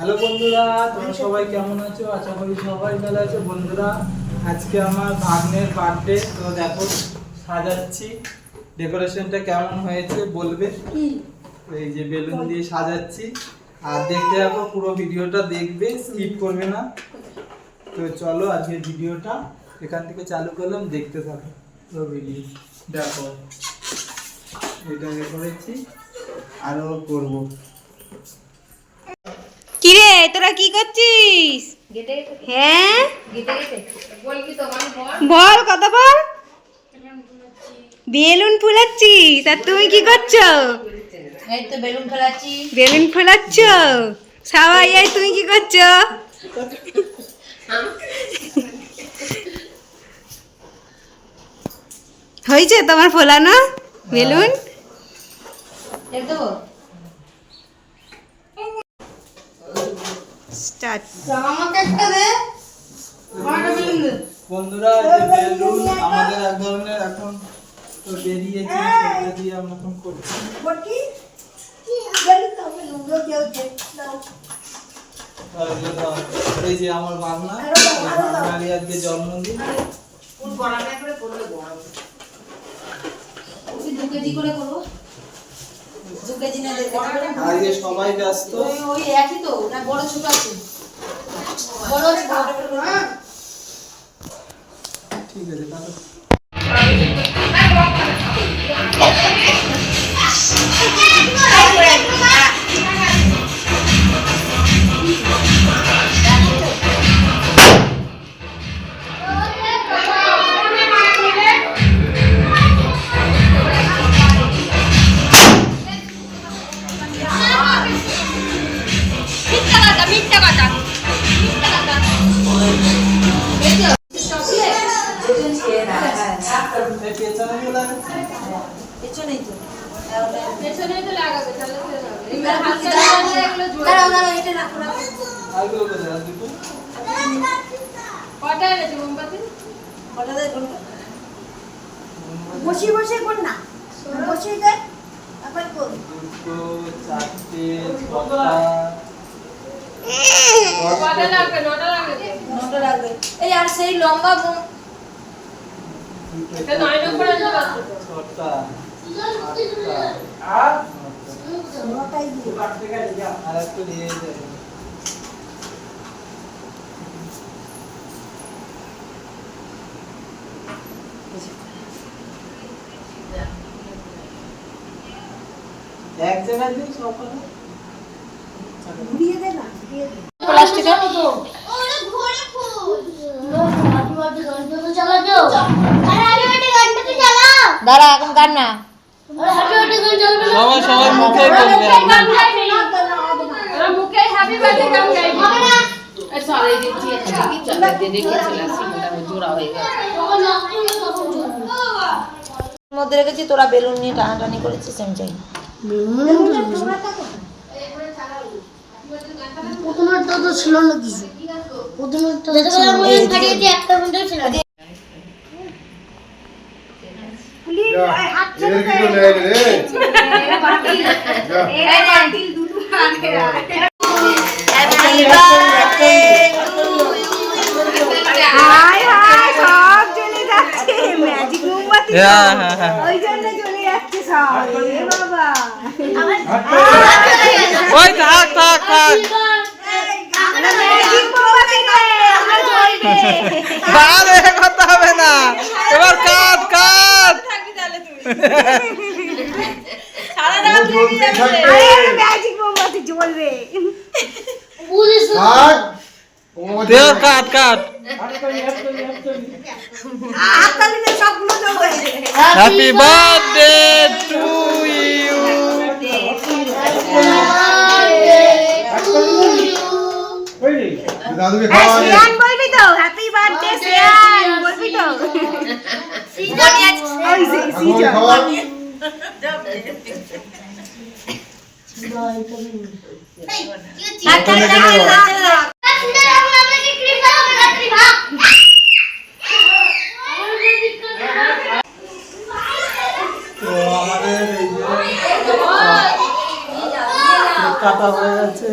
Hello বন্ধুরা তোমরা সবাই কেমন আছো? আশা করি সবাই ভালো আছো। বন্ধুরা আজকে আমার ভাগ্নের বার্থডে তো দেখো সাজাচ্ছি। ডেকোরেশনটা কেমন হয়েছে বলবে? এই যে বেলুন দিয়ে সাজাচ্ছি। আর দেখতে থাকো পুরো ভিডিওটা দেখবে স্কিপ করবে না। তো চলো আজকে ভিডিওটা এখান থেকে চালু করলাম দেখতে থাকো পুরো ভিডিও দেখো এটা করেছি আরও করব। কিরে তোরা কি করছিস? হ্যাঁ? বল কথা বল। বেলুন ফুলাচ্ছিস আর তুমি কি করছ? বেলুন ফেলাচ্ছি। সবাই এই তুমি কি করছ? হয়েছে তোমার ফোলানো বেলুন? দেবো স্টার্ট। আমাকে একটা দে। আমাকে বেলুন দে। বন্ধুরা এই যে বেলুন আমাদের এক ধরনের এখন তো বেরিয়েছে সেটা দিয়ে আমরা এখন করছি। তাহলে দাও। এই যে আমার বাংলা বাঙালি আজকে জন্মদিন। দু করে করব। দু কেজি না? দেড় আজকে সবাই ব্যস্ত। ওই একই তো না বড় ছোট আছে। বড় আছে হ্যাঁ। ঠিক আছে তাহলে। দেয় কোনটা বসে বসে কর না। বসে দে আবার কর কটা লাগবে নটা লাগবে নটা লাগবে এই আর সেই লম্বা বোম এটা নয় নম্বর আছে বাচ্চা ছটা নটাই দিয়ে আর একটু দিয়ে যাবে এক জায়গায় দিই সকালে ঘুরিয়ে দে না ঘুরিয়ে দে প্লাস্টিকের দাঁড়া এখন গান না। সবাই সবাই মুখে বলবে তোরা মুখে হ্যাপি বার্থডে গান গাইবি মধ্যে রেখেছি তোরা বেলুন নিয়ে টানাটানি করেছিস আমি চাই প্রথমেরটা তো ছিল না কিছু প্রথমেরটা এদের কিছু নেই রে হাই হাই সব চলে যাচ্ছে। ম্যাজিক মোমবাতি হ্যাঁ হ্যাঁ হ্যাঁ ওই জন্য চলে যাচ্ছে সব। বাবা ওই থাক থাক থাক ম্যাজিক মোমবাতি নয় আমরা জ্বলবে আরে কথা হবে না এবার কাট কাট আরে ম্যাজিক মোমবাতি জ্বলবে থাক দেওয়ার cut cut. Happy birthday to you দাদুকে খাওয়া তো? হ্যাপি বার্থডে শ্রেয়ান বলবি তো? ওই সিজন। খাওয়া তো আমাদের এই যে কেক কাটা হয়ে গেছে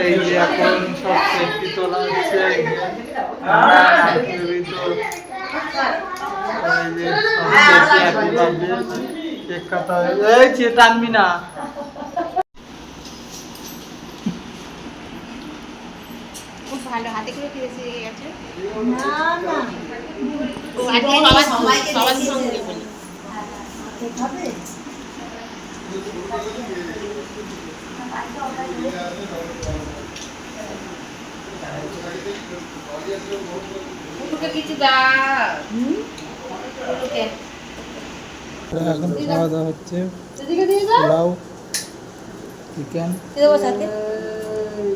এই যে এখন সব সেলফি তোলা হচ্ছে আমরা নারকেল ভিতর এই যে সব selfie, happy birthday, কেক কাটা হয়ে এই যে টানবি না খুব ভালো হাতে করে ফিরেছে গেছে না। না সবার সঙ্গে বলি হবে পুটুকে কিছু দা। পুটুকে এখন খাওয়া দাওয়া হচ্ছে পোলাও চিকেন সাথে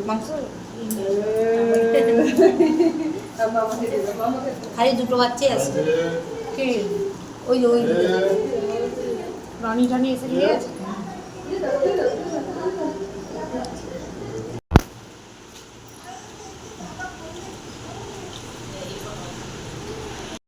মাংস। খালি দুটো বাচ্চাই আছে। কি? ওই ওই রনি টনি এসে গেছে